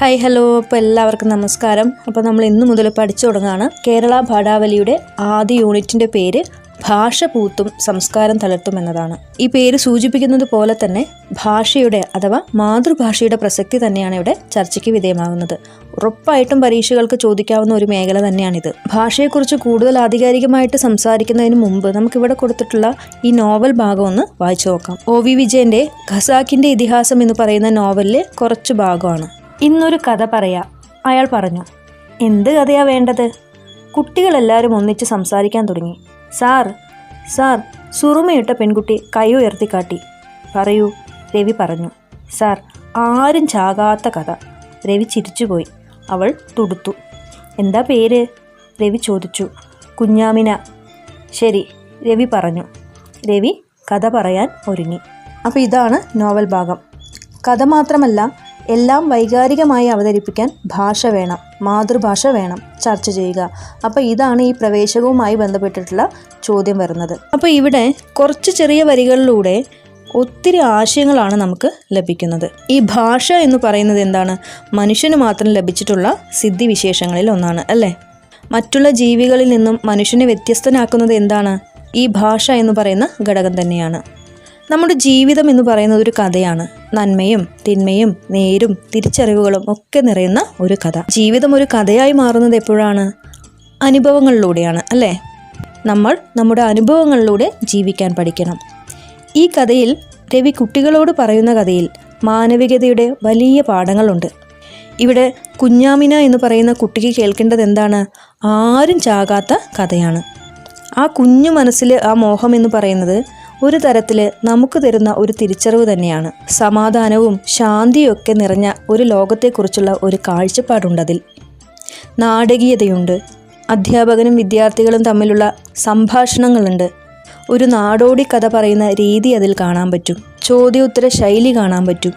Hi hello. അപ്പോൾ എല്ലാവർക്കും നമസ്കാരം. അപ്പോൾ നമ്മൾ ഇന്ന് മുതൽ പഠിച്ചു തുടങ്ങുകയാണ് കേരള ഭാടാവലിയുടെ ആദ്യ യൂണിറ്റിന്റെ പേര് ഭാഷ പൂത്തും സംസ്കാരം തളർത്തും എന്നതാണ്. ഈ പേര് സൂചിപ്പിക്കുന്നത് പോലെ തന്നെ ഭാഷയുടെ അഥവാ മാതൃഭാഷയുടെ പ്രസക്തി തന്നെയാണ് ഇവിടെ ചർച്ചയ്ക്ക് വിധേയമാകുന്നത് ഉറപ്പായിട്ടും പരീക്ഷകൾക്ക് ചോദിക്കാവുന്ന ഒരു മേഖല തന്നെയാണിത്. ഭാഷയെക്കുറിച്ച് കൂടുതൽ ആധികാരികമായിട്ട് സംസാരിക്കുന്നതിന് മുമ്പ് നമുക്കിവിടെ കൊടുത്തിട്ടുള്ള ഈ നോവൽ ഭാഗം ഒന്ന് വായിച്ചു നോക്കാം. ഒ വി വിജയന്റെ ഖസാക്കിന്റെ ഇതിഹാസം എന്ന് പറയുന്ന നോവലിലെ കുറച്ച് ഭാഗമാണ്. ഇന്നൊരു കഥ പറയാ. അയാൾ പറഞ്ഞു എന്ത് കഥയാ വേണ്ടത്? കുട്ടികളെല്ലാവരും ഒന്നിച്ച് സംസാരിക്കാൻ തുടങ്ങി. സാർ സാർ സുറുമയിട്ട പെൺകുട്ടി കൈ ഉയർത്തി കാട്ടി പറയൂ രവി പറഞ്ഞു. സാർ ആരും ചാകാത്ത കഥ. രവി ചിരിച്ചുപോയി. അവൾ തുടുത്തു. എന്താ പേര്? രവി ചോദിച്ചു. കുഞ്ഞാമിന. ശരി രവി പറഞ്ഞു. രവി കഥ പറയാൻ ഒരുങ്ങി. അപ്പോൾ ഇതാണ് നോവൽ ഭാഗം. കഥ മാത്രമല്ല എല്ലാം വൈകാരികമായി അവതരിപ്പിക്കാൻ ഭാഷ വേണം മാതൃഭാഷ വേണം ചർച്ച ചെയ്യുക. അപ്പോൾ ഇതാണ് ഈ പ്രവേശകവുമായി ബന്ധപ്പെട്ടിട്ടുള്ള ചോദ്യം വരുന്നത്. അപ്പോൾ ഇവിടെ കുറച്ച് ചെറിയ വരികളിലൂടെ ഒത്തിരി ആശയങ്ങളാണ് നമുക്ക് ലഭിക്കുന്നത്. ഈ ഭാഷ എന്ന് പറയുന്നത് എന്താണ്? മനുഷ്യന് മാത്രം ലഭിച്ചിട്ടുള്ള സിദ്ധിവിശേഷങ്ങളിൽ ഒന്നാണ് അല്ലേ? മറ്റുള്ള ജീവികളിൽ നിന്നും മനുഷ്യനെ വ്യത്യസ്തനാക്കുന്നത് എന്താണ്? ഈ ഭാഷ എന്ന് പറയുന്ന ഘടകം തന്നെയാണ്. നമ്മുടെ ജീവിതം എന്ന് പറയുന്നത് ഒരു കഥയാണ്. നന്മയും തിന്മയും നേരും തിരിച്ചറിവുകളും ഒക്കെ നിറയുന്ന ഒരു കഥ. ജീവിതം ഒരു കഥയായി മാറുന്നത് എപ്പോഴാണ്? അനുഭവങ്ങളിലൂടെയാണ് അല്ലേ? നമ്മൾ നമ്മുടെ അനുഭവങ്ങളിലൂടെ ജീവിക്കാൻ പഠിക്കണം. ഈ കഥയിൽ രവി കുട്ടികളോട് പറയുന്ന കഥയിൽ മാനവികതയുടെ വലിയ പാഠങ്ങളുണ്ട്. ഇവിടെ കുഞ്ഞാമിന എന്ന് പറയുന്ന കുട്ടിക്ക് കേൾക്കേണ്ടത് എന്താണ്? ആരും ചാകാത്ത കഥയാണ്. ആ കുഞ്ഞു മനസ്സിൽ ആ മോഹം എന്ന് പറയുന്നത് ഒരു തരത്തിൽ നമുക്ക് തരുന്ന ഒരു തിരിച്ചറിവ് തന്നെയാണ്. സമാധാനവും ശാന്തിയും ഒക്കെ നിറഞ്ഞ ഒരു ലോകത്തെക്കുറിച്ചുള്ള ഒരു കാഴ്ചപ്പാടുണ്ടതിൽ. നാടകീയതയുണ്ട്. അധ്യാപകനും വിദ്യാർത്ഥികളും തമ്മിലുള്ള സംഭാഷണങ്ങളുണ്ട്. ഒരു നാടോടി കഥ പറയുന്ന രീതി അതിൽ കാണാൻ പറ്റും. ചോദ്യോത്തര ശൈലി കാണാൻ പറ്റും.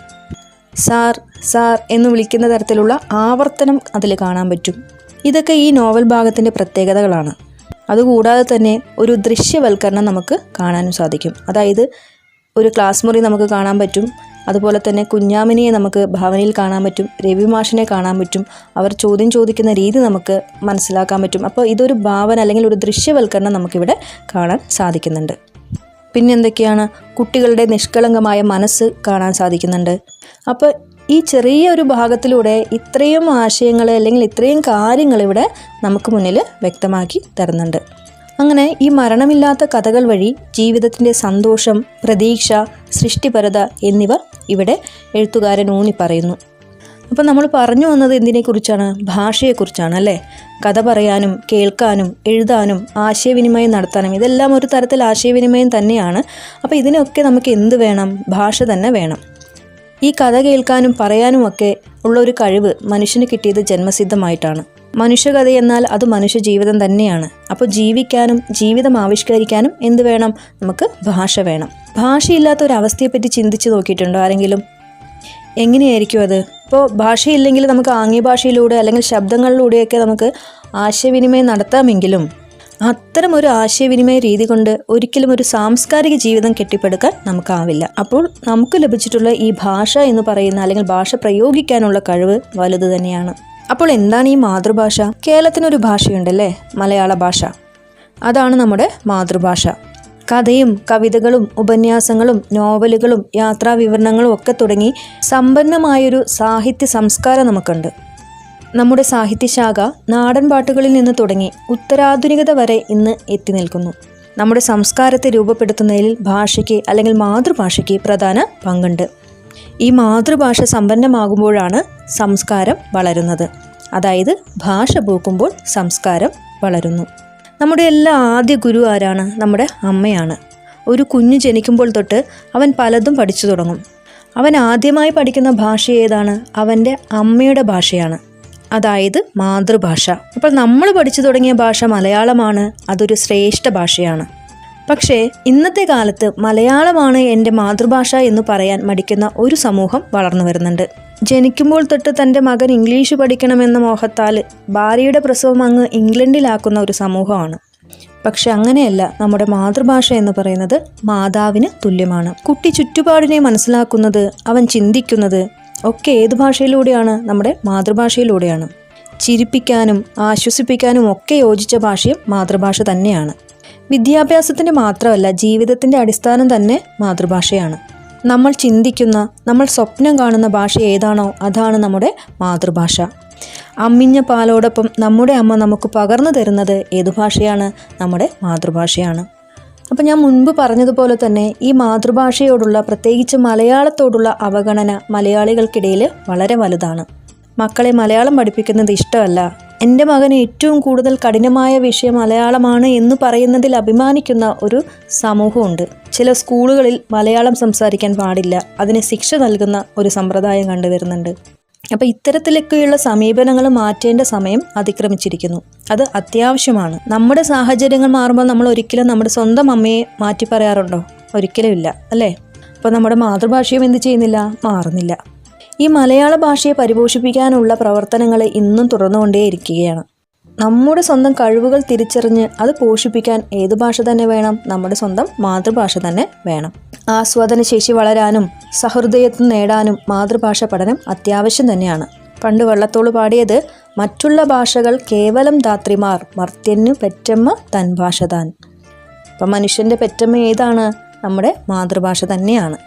സാർ സാർ എന്ന് വിളിക്കുന്ന തരത്തിലുള്ള ആവർത്തനം അതിൽ കാണാൻ പറ്റും. ഇതൊക്കെ ഈ നോവൽ ഭാഗത്തിന്റെ പ്രത്യേകതകളാണ്. അതുകൂടാതെ തന്നെ ഒരു ദൃശ്യവൽക്കരണം നമുക്ക് കാണാനും സാധിക്കും. അതായത് ഒരു ക്ലാസ് മുറി നമുക്ക് കാണാൻ പറ്റും. അതുപോലെ തന്നെ കുഞ്ഞാമിനിയെ നമുക്ക് ഭാവനയിൽ കാണാൻ പറ്റും. രവി മാഷിനെ കാണാൻ പറ്റും. അവർ ചോദ്യം ചോദിക്കുന്ന രീതി നമുക്ക് മനസ്സിലാക്കാൻ പറ്റും. അപ്പോൾ ഇതൊരു ഭാവന അല്ലെങ്കിൽ ഒരു ദൃശ്യവൽക്കരണം നമുക്കിവിടെ കാണാൻ സാധിക്കുന്നുണ്ട്. പിന്നെന്തൊക്കെയാണ്? കുട്ടികളുടെ നിഷ്കളങ്കമായ മനസ്സ് കാണാൻ സാധിക്കുന്നുണ്ട്. അപ്പോൾ ഈ ചെറിയ ഒരു ഭാഗത്തിലൂടെ ഇത്രയും ആശയങ്ങൾ അല്ലെങ്കിൽ ഇത്രയും കാര്യങ്ങൾ ഇവിടെ നമുക്ക് മുന്നിൽ വ്യക്തമാക്കി തരുന്നുണ്ട്. അങ്ങനെ ഈ മരണമില്ലാത്ത കഥകൾ വഴി ജീവിതത്തിന്റെ സന്തോഷം പ്രതീക്ഷ സൃഷ്ടിപരത എന്നിവ ഇവിടെ എഴുത്തുകാരൻ ഊന്നി പറയുന്നു. അപ്പോൾ നമ്മൾ പറഞ്ഞു വന്നത് എന്തിനെക്കുറിച്ചാണ്? ഭാഷയെക്കുറിച്ചാണ് അല്ലേ? കഥ പറയാനും കേൾക്കാനും എഴുതാനും ആശയവിനിമയം നടത്താനും ഇതെല്ലാം ഒരു തരത്തിൽ ആശയവിനിമയം തന്നെയാണ്. അപ്പോൾ ഇതിനൊക്കെ നമുക്ക് എന്ത് വേണം? ഭാഷ തന്നെ വേണം. ഈ കഥ കേൾക്കാനും പറയാനും ഒക്കെ ഉള്ള ഒരു കഴിവ് മനുഷ്യന് കിട്ടിയത് ജന്മസിദ്ധമായിട്ടാണ്. മനുഷ്യകഥ എന്നാൽ അത് മനുഷ്യ ജീവിതം തന്നെയാണ്. അപ്പോൾ ജീവിക്കാനും ജീവിതം ആവിഷ്കരിക്കാനും എന്ത് വേണം? നമുക്ക് ഭാഷ വേണം. ഭാഷയില്ലാത്ത ഒരു അവസ്ഥയെപ്പറ്റി ചിന്തിച്ച് നോക്കിയിട്ടുണ്ടോ ആരെങ്കിലും? എങ്ങനെയായിരിക്കും അത്? ഇപ്പോൾ ഭാഷയില്ലെങ്കിൽ നമുക്ക് ആംഗ്യ ഭാഷയിലൂടെ അല്ലെങ്കിൽ ശബ്ദങ്ങളിലൂടെയൊക്കെ നമുക്ക് ആശയവിനിമയം നടത്താമെങ്കിലും അത്തരം ഒരു ആശയവിനിമയ രീതി കൊണ്ട് ഒരിക്കലും ഒരു സാംസ്കാരിക ജീവിതം കെട്ടിപ്പടുക്കാൻ നമുക്കാവില്ല. അപ്പോൾ നമുക്ക് ലഭിച്ചിട്ടുള്ള ഈ ഭാഷ എന്ന് പറയുന്ന അല്ലെങ്കിൽ ഭാഷ പ്രയോഗിക്കാനുള്ള കഴിവ് വലുത് തന്നെയാണ്. അപ്പോൾ എന്താണ് ഈ മാതൃഭാഷ? കേരളത്തിനൊരു ഭാഷയുണ്ടല്ലേ? മലയാള ഭാഷ. അതാണ് നമ്മുടെ മാതൃഭാഷ. കഥയും കവിതകളും ഉപന്യാസങ്ങളും നോവലുകളും യാത്രാ വിവരണങ്ങളും ഒക്കെ തുടങ്ങി സമ്പന്നമായൊരു സാഹിത്യ സംസ്കാരം നമുക്കുണ്ട്. നമ്മുടെ സാഹിത്യശാഖ നാടൻ പാട്ടുകളിൽ നിന്ന് തുടങ്ങി ഉത്തരാധുനികത വരെ ഇന്ന് എത്തി നിൽക്കുന്നു. നമ്മുടെ സംസ്കാരത്തെ രൂപപ്പെടുത്തുന്നതിൽ ഭാഷയ്ക്ക് അല്ലെങ്കിൽ മാതൃഭാഷയ്ക്ക് പ്രധാന പങ്കുണ്ട്. ഈ മാതൃഭാഷ സമ്പന്നമാകുമ്പോഴാണ് സംസ്കാരം വളരുന്നത്. അതായത് ഭാഷ പൂക്കുമ്പോൾ സംസ്കാരം വളരുന്നു. നമ്മുടെ എല്ലാ ആദ്യ ഗുരു ആരാണ്? നമ്മുടെ അമ്മയാണ്. ഒരു കുഞ്ഞു ജനിക്കുമ്പോൾ തൊട്ട് അവൻ പലതും പഠിച്ചു തുടങ്ങും. അവൻ ആദ്യമായി പഠിക്കുന്ന ഭാഷ ഏതാണ്? അവന്റെ അമ്മയുടെ ഭാഷയാണ്. അതായത് മാതൃഭാഷ. അപ്പോൾ നമ്മൾ പഠിച്ചു തുടങ്ങിയ ഭാഷ മലയാളമാണ് അതൊരു ശ്രേഷ്ഠ ഭാഷയാണ്. പക്ഷേ ഇന്നത്തെ കാലത്ത് മലയാളമാണ് എന്റെ മാതൃഭാഷ എന്ന് പറയാൻ മടിക്കുന്ന ഒരു സമൂഹം വളർന്നു വരുന്നുണ്ട്. ജനിക്കുമ്പോൾ തൊട്ട് തന്റെ മകൻ ഇംഗ്ലീഷ് പഠിക്കണമെന്ന മോഹത്താൽ ഭാര്യയുടെ പ്രസവം അങ്ങ് ഇംഗ്ലണ്ടിലാക്കുന്ന ഒരു സമൂഹമാണ്. പക്ഷെ അങ്ങനെയല്ല. നമ്മുടെ മാതൃഭാഷ എന്ന് പറയുന്നത് മാതാവിന് തുല്യമാണ്. കുട്ടി ചുറ്റുപാടിനെ മനസ്സിലാക്കുന്നത് അവൻ ചിന്തിക്കുന്നത് ഒക്കെ ഏത് ഭാഷയിലൂടെയാണ്? നമ്മുടെ മാതൃഭാഷയിലൂടെയാണ്. ചിരിപ്പിക്കാനും ആശ്വസിപ്പിക്കാനും ഒക്കെ യോജിച്ച ഭാഷയും മാതൃഭാഷ തന്നെയാണ്. വിദ്യാഭ്യാസത്തിന്റെ മാത്രമല്ല ജീവിതത്തിന്റെ അടിസ്ഥാനം തന്നെ മാതൃഭാഷയാണ്. നമ്മൾ ചിന്തിക്കുന്ന നമ്മൾ സ്വപ്നം കാണുന്ന ഭാഷ ഏതാണോ അതാണ് നമ്മുടെ മാതൃഭാഷ. അമ്മിഞ്ഞ പാലോടൊപ്പം നമ്മുടെ അമ്മ നമുക്ക് പകർന്നു തരുന്നത് ഏതു ഭാഷയാണ്? നമ്മുടെ മാതൃഭാഷയാണ്. അപ്പം ഞാൻ മുൻപ് പറഞ്ഞതുപോലെ തന്നെ ഈ മാതൃഭാഷയോടുള്ള പ്രത്യേകിച്ച് മലയാളത്തോടുള്ള അവഗണന മലയാളികൾക്കിടയിൽ വളരെ വലുതാണ്. മക്കളെ മലയാളം പഠിപ്പിക്കുന്നത് ഇഷ്ടമല്ല. എന്റെ മകന് ഏറ്റവും കൂടുതൽ കഠിനമായ വിഷയം മലയാളമാണ് എന്ന് പറയുന്നതിൽ അഭിമാനിക്കുന്ന ഒരു സമൂഹമുണ്ട്. ചില സ്കൂളുകളിൽ മലയാളം സംസാരിക്കാൻ പാടില്ല. അതിന് ശിക്ഷ നൽകുന്ന ഒരു സമ്പ്രദായം കണ്ടുവരുന്നുണ്ട്. അപ്പോൾ ഇത്തരത്തിലൊക്കെയുള്ള സമീപനങ്ങൾ മാറ്റേണ്ട സമയം അതിക്രമിച്ചിരിക്കുന്നു. അത് അത്യാവശ്യമാണ്. നമ്മുടെ സാഹചര്യങ്ങൾ മാറുമ്പോൾ നമ്മൾ ഒരിക്കലും നമ്മുടെ സ്വന്തം അമ്മയെ മാറ്റി പറയാറുണ്ടോ? ഒരിക്കലും ഇല്ല അല്ലേ? അപ്പോൾ നമ്മുടെ മാതൃഭാഷയും എന്ത് ചെയ്യുന്നില്ല? മാറുന്നില്ല. ഈ മലയാള ഭാഷയെ പരിപോഷിപ്പിക്കാനുള്ള പ്രവർത്തനങ്ങൾ ഇന്നും തുടർന്നുകൊണ്ടേയിരിക്കുകയാണ്. നമ്മുടെ സ്വന്തം കഴിവുകൾ തിരിച്ചറിഞ്ഞ് അത് പോഷിപ്പിക്കാൻ ഏത് ഭാഷ തന്നെ വേണം? നമ്മുടെ സ്വന്തം മാതൃഭാഷ തന്നെ വേണം. ആസ്വാദന ശേഷി വളരാനും സഹൃദയത്വം നേടാനും മാതൃഭാഷ പഠനം അത്യാവശ്യം തന്നെയാണ്. പണ്ട് വള്ളത്തോൾ പാടിയത് മറ്റുള്ള ഭാഷകൾ കേവലം ധാത്രിമാർ മർത്യനു പെറ്റമ്മ തൻ ഭാഷ താൻ. അപ്പം മനുഷ്യന്റെ പെറ്റമ്മ ഏതാണ്? നമ്മുടെ മാതൃഭാഷ തന്നെയാണ്.